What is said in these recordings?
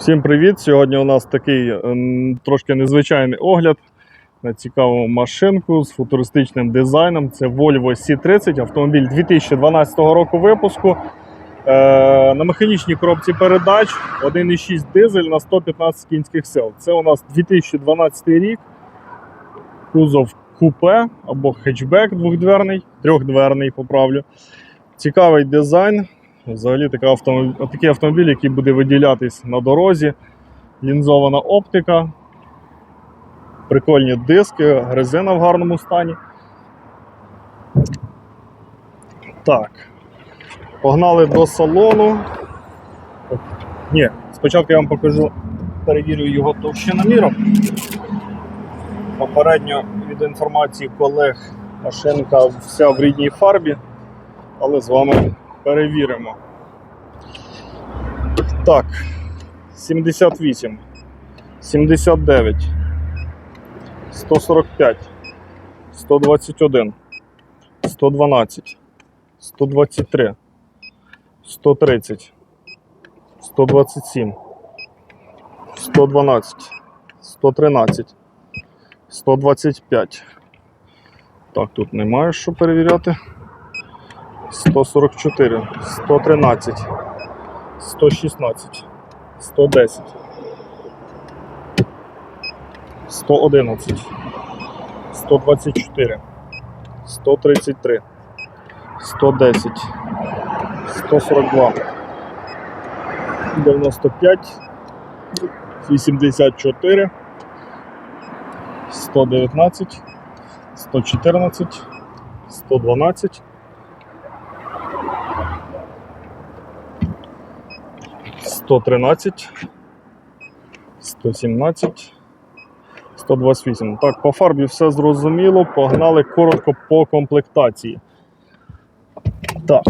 Всім привіт! Сьогодні у нас такий ем, трошки незвичайний огляд на цікаву машинку з футуристичним дизайном. Це Volvo C30, автомобіль 2012 року випуску. Е, на механічній коробці передач 1,6 дизель на 115 кінських сил. Це у нас 2012 рік. Кузов купе або хетчбек двохдверний, трьохдверний, поправлю. Цікавий дизайн. Взагалі така такий автомобіль, який буде виділятись на дорозі. Лінзована оптика, прикольні диски, резина в гарному стані. Так. Погнали до салону. Ні, спочатку я вам покажу, перевірю його товщиноміром. Попередньо від інформації колег машинка вся в рідній фарбі, але з вами перевіримо. Так, 78, 79, 145, 121, 112, 123, 130, 127, 112, 113, 125. Так, тут немає що перевіряти. 144, 113, 116, 110, 111, 124, 133, 110, 142, 95, 84, 119, 114, 112, 113, 117, 128. Так, по фарбі все зрозуміло. Погнали коротко по комплектації. Так.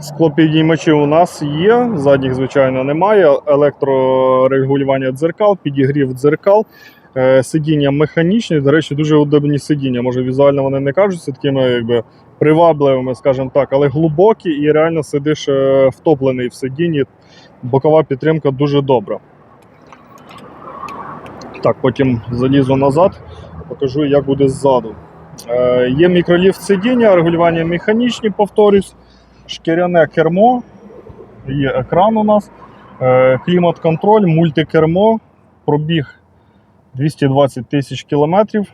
Склопідіймачі у нас є, задніх, звичайно, немає. Електрорегулювання дзеркал, підігрів дзеркал. Е, Сидіння механічні, до речі, дуже удобні сидіння. Може, візуально вони не кажуться такими, якби привабливими, скажімо так, але глибокі і реально сидиш е, втоплений в сидінні. Бокова підтримка дуже добра. Так, потім залізу назад, покажу, як буде ззаду. Е, є мікроліфт сидіння, регулювання механічні, повторюсь, шкіряне кермо, є екран у нас, е, клімат-контроль, мультикермо, пробіг 220 тисяч кілометрів.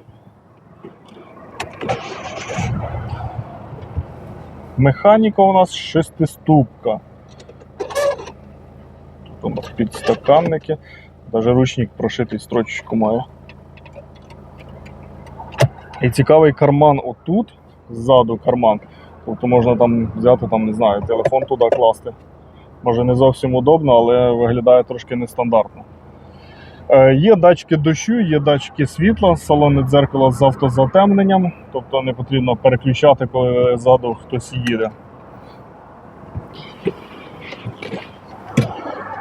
Механіка у нас шестиступка. Тут у нас підстаканники. Навіть ручник прошитий строчечку має. І цікавий карман отут, ззаду карман. Тобто можна там взяти, там, не знаю, телефон туди класти. Може не зовсім удобно, але виглядає трошки нестандартно. Е, Є датчики дощу, є датчики світла, салонне дзеркало з автозатемненням, тобто не потрібно переключати, коли ззаду хтось їде.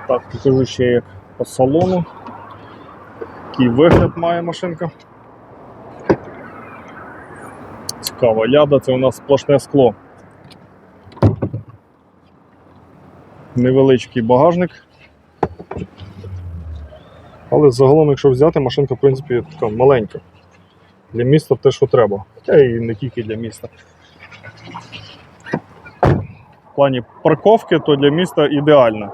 Так, покажу ще як по салону. Який вигляд має машинка. Цікава ляда, це у нас сплошне скло. Невеличкий багажник. Але загалом, якщо взяти, машинка, в принципі, така маленька. Для міста те, що треба. Хоча і не тільки для міста. В плані парковки, то для міста ідеально.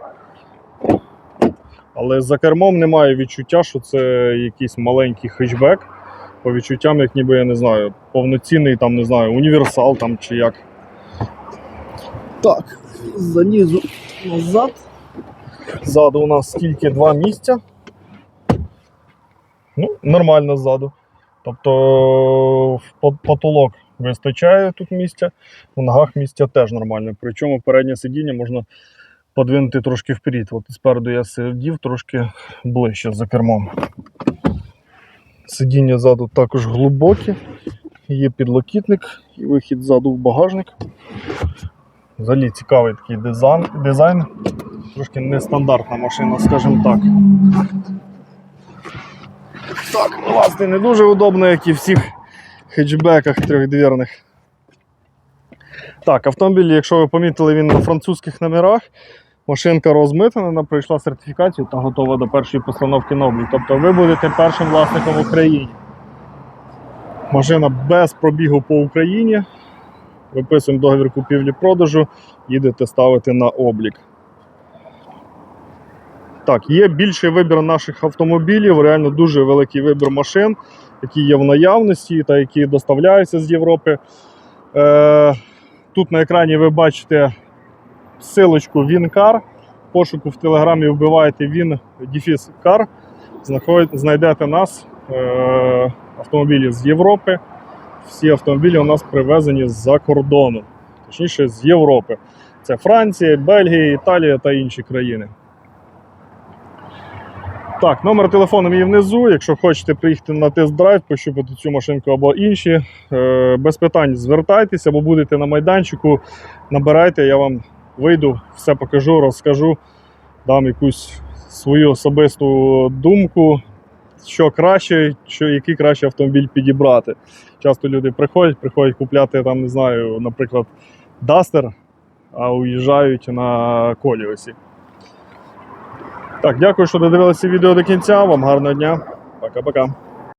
Але за кермом немає відчуття, що це якийсь маленький хетчбек. По відчуттям, як ніби я не знаю, повноцінний там, не знаю, універсал там чи як. Так, залізу назад. Ззаду у нас тільки два місця. Ну, нормально ззаду. Тобто потолок вистачає тут місця, в ногах місця теж нормально. Причому переднє сидіння можна подвинути трошки вперед. От спереду я сидів трошки ближче за кермом. Сидіння ззаду також глибокі, є підлокітник і вихід ззаду в багажник. Взагалі цікавий такий дизайн, дизайн. Трошки нестандартна машина, скажімо так. Так, власне, не дуже удобно, як і в всіх хетчбеках трьохдвірних. Так, автомобіль, якщо ви помітили, він на французьких номерах. Машинка розмитана, пройшла сертифікацію та готова до першої постановки на облік. Тобто ви будете першим власником в Україні. Машина без пробігу по Україні. Виписуємо договір купівлі-продажу, їдете ставити на облік. Так, є більший вибір наших автомобілів, реально дуже великий вибір машин, які є в наявності та які доставляються з Європи. Е, тут на екрані ви бачите силочку Вінкар. Пошуку в Телеграмі вбиваєте Він Дефіс Кар. Знайдете нас, е, автомобілі з Європи. Всі автомобілі у нас привезені з-за кордону, точніше з Європи. Це Франція, Бельгія, Італія та інші країни. Так, номер телефону мій внизу. Якщо хочете приїхати на тест-драйв, пощупати цю машинку або інші, е, без питань звертайтеся, або будете на майданчику, набирайте, я вам вийду, все покажу, розкажу, дам якусь свою особисту думку, що краще, що, який краще автомобіль підібрати. Часто люди приходять, приходять купляти там, не знаю, наприклад, Duster, а уїжджають на коліосі. Так, дякую, що додивилися відео до кінця. Вам гарного дня. Пока-пока.